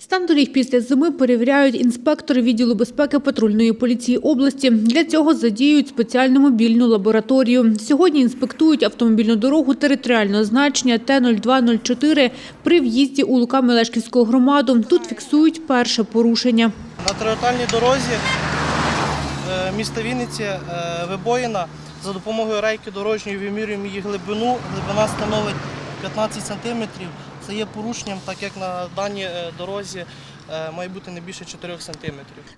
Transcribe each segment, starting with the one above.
Стан доріг після зими перевіряють інспектори відділу безпеки патрульної поліції області. Для цього задіють спеціальну мобільну лабораторію. Сьогодні інспектують автомобільну дорогу територіального значення Т-0204 при в'їзді у Лука-Мелешківську громаду. Тут фіксують перше порушення. На територіальній дорозі е, міста Вінниці е, вибоїна. За допомогою рейки дорожньої вимірюємо її глибину. Глибина становить 15 см. Це є порушенням, так як на даній е, дорозі е, має бути не більше 4 см.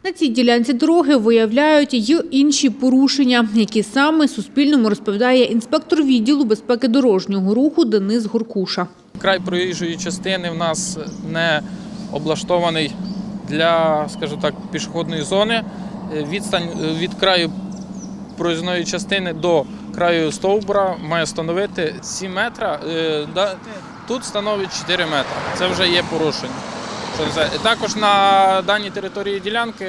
На цій ділянці дороги виявляють й інші порушення, які саме Суспільному розповідає інспектор відділу безпеки дорожнього руху Денис Горкуша. Край проїжджої частини в нас не облаштований для, скажімо так, пішохідної зони. Е, Відстань від краю проїзної частини до краю стовбура має становити 7 метра. Тут становить 4 метри. Це вже є порушення. Це? Також на даній території ділянки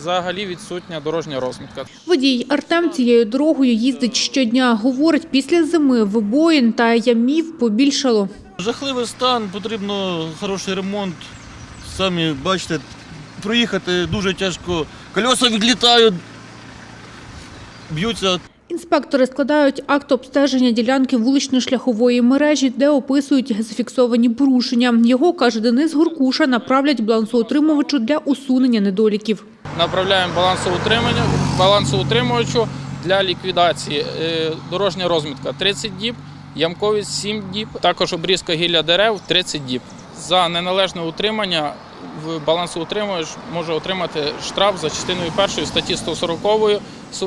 взагалі відсутня дорожня розмітка. Водій Артем цією дорогою їздить щодня. Говорить, після зими вибоїн та ямів побільшало. Жахливий стан, потрібно хороший ремонт. Самі бачите, проїхати дуже тяжко. Кольоса відлітають, б'ються. Інспектори складають акт обстеження ділянки вулично-шляхової мережі, де описують зафіксовані порушення. Його, каже Денис Гуркуша, направлять балансоутримувачу для усунення недоліків. Направляємо балансоутримувачу для ліквідації. Е, Дорожня розмітка 30 діб, ямковість 7 діб, також обрізка гілля дерев 30 діб. За неналежне утримання балансоутримувач може отримати штраф за частиною першої статті 140.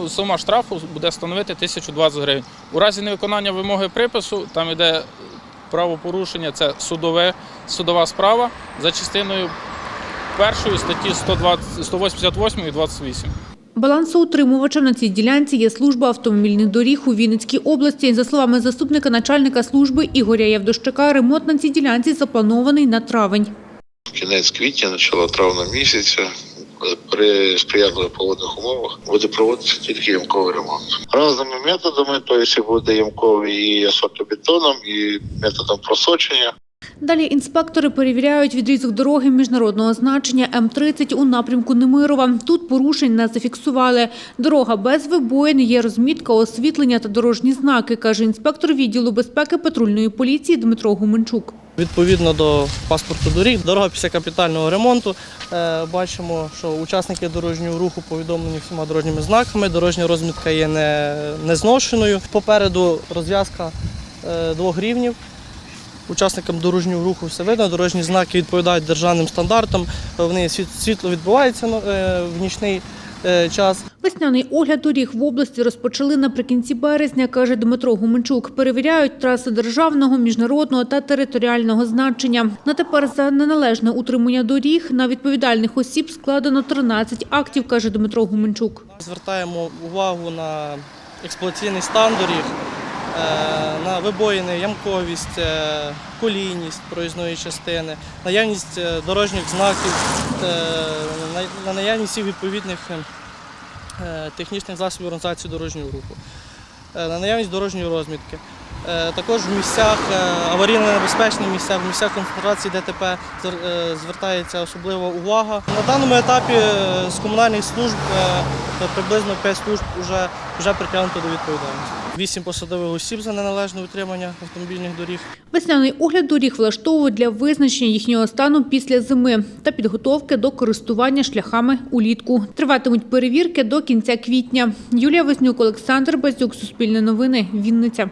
Сума штрафу буде становити 1020 гривень. У разі невиконання вимоги припису, там йде правопорушення, це судове, судова справа за частиною першої статті 120, 188 і 28. Балансоутримувачем на цій ділянці є служба автомобільних доріг у Вінницькій області. За словами заступника начальника служби Ігоря Євдощака, ремонт на цій ділянці запланований на травень. Кінець квітня, начало травня місяця. При сприятливих погодних умовах буде проводитися тільки ямковий ремонт. Разними методами, тобто буде ямковий і асфальтобетоном, і методом просочення. Далі інспектори перевіряють відрізок дороги міжнародного значення М-30 у напрямку Немирова. Тут порушень не зафіксували. Дорога без вибоїн, є розмітка, освітлення та дорожні знаки, каже інспектор відділу безпеки патрульної поліції Дмитро Гуменчук. Відповідно до паспорту доріг, дорога після капітального ремонту. Е, Бачимо, що учасники дорожнього руху повідомлені всіма дорожніми знаками. Дорожня розмітка є не, зношеною. Попереду розв'язка е, двох рівнів. Учасникам дорожнього руху все видно, дорожні знаки відповідають державним стандартам. Вони світло відбувається е, в нічний е, час. Весняний огляд доріг в області розпочали наприкінці березня, каже Дмитро Гуменчук. Перевіряють траси державного, міжнародного та територіального значення. На тепер за неналежне утримання доріг на відповідальних осіб складено 13 актів, каже Дмитро Гуменчук. Звертаємо увагу на експлуатаційний стан доріг, е, вибоїни, ямковість, е, колійність проїзної частини, наявність е, дорожніх знаків, е, на- на наявність всіх відповідних технічних засобів організації дорожнього руху, на наявність дорожньої розмітки. Е, Також в місцях е, аварійно-небезпечних місцях, в місцях концентрації ДТП е, звертається особлива увага. На даному етапі з комунальних служб приблизно 5 служб вже, вже притягнуто до відповідальності. Вісім посадових осіб за неналежне утримання автомобільних доріг. Весняний огляд доріг влаштовують для визначення їхнього стану після зими та підготовки до користування шляхами улітку. Триватимуть перевірки до кінця квітня. Юлія Вознюк, Олександр Базюк, Суспільне новини, Вінниця.